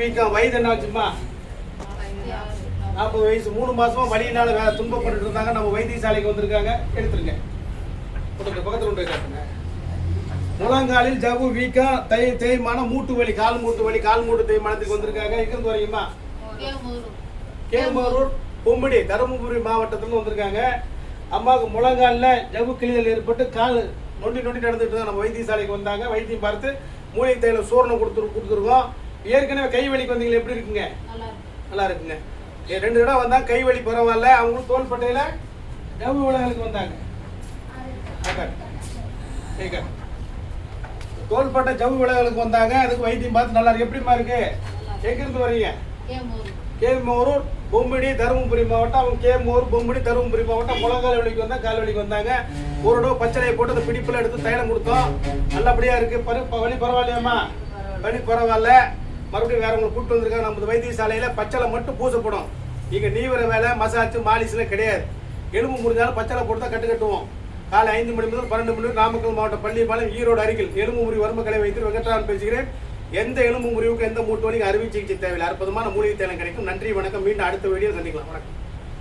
வீக்கம் வயது என்ன ஆச்சுமா நாற்பது வயசு மூணு மாசமா வழியினால வேற துன்பப்பட்டு இருந்தாங்க. நம்ம வைத்தியசாலைக்கு வந்திருக்காங்க. எடுத்துருங்க. பக்கத்தில் பக்கத்துல கொண்டு காட்டுங்க. முழங்காலில் ஜவ்வு வீக்கம் தை தேய்மானம் மூட்டு வலி கால் மூட்டு வலி கால் மூட்டு தேய்மானத்துக்கு வந்திருக்காங்க. இங்கிருந்து வரீங்கம்மா? கேமரூர் பொம்மிடி தருமபுரி மாவட்டத்துல வந்திருக்காங்க. அம்மாவுக்கு முழங்காலில் ஜவு கிழிதல் ஏற்பட்டு கால் நொண்டி நொண்டி நடந்துட்டு தான் நம்ம வைத்தியசாலைக்கு வந்தாங்க. வைத்தியம் பார்த்து மூலிகை தைல சூரணம் கொடுத்துரு கொடுத்துருக்கோம். ஏற்கனவே கை வலிக்கு வந்தீங்களா எப்படி இருக்குங்க? நல்லா இருக்குங்க. ரெண்டு தடவை வந்தாங்க கை வலி பரவாயில்ல அவங்களும் தோள்பட்டையில ஜவ்வு விலகலுக்கு வந்தாங்க. தோள்பட்டை ஜவ்வு விலகலுக்கு வந்தாங்க அதுக்கு வைத்தியம் பார்த்து நல்லா இருக்கு. எப்படிமா இருக்கு? எங்கிருந்து வரீங்க? கேமூரூர் பொம்படி தருமபுரி மாவட்டம். அவங்க கேமூர் பொம்படி தருமபுரி மாவட்டம். முழங்கால் வலிக்கு வந்தா கால் வலிக்கு வந்தாங்க. ஒரு தடவை பச்சளையை போட்டு அந்த பிடிப்புல எடுத்து தைலம் கொடுத்தோம். நல்லபடியா இருக்கு. பரு வலி பரவாயில்லையாம்மா? வலி பரவாயில்ல. மறுபடியும் வேற உங்களை கூப்பிட்டு வந்திருக்காங்க. நம்ம வைத்தியசாலையில பச்சளை மட்டும் பூசப்படும். இங்க நீவர வேலை மசாஜ் மாலிஸ்லாம் கிடையாது. எலும்பு முறிஞ்சாலும் பச்சளை போட்டு தான் கட்டு கட்டுவோம். காலை ஐந்து மணி முதல் பன்னெண்டு மணி நாமக்கல் மாவட்டம் பள்ளிப்பாளையம் ஈரோடு அருகில் எலும்பு முறிவு வறுமை கலை வைத்து வெங்கட்ராமன் பேசுகிறேன். எந்த எலும்பு முறிவுக்கு எந்த மூட்டு வலிக்கு அறுவை சிகிச்சை தேவையில்லை. அற்புதமான மூலிகை தேவை கிடைக்கும். நன்றி வணக்கம். மீண்டும் அடுத்த வீடியோ சந்திக்கலாம். வணக்கம்.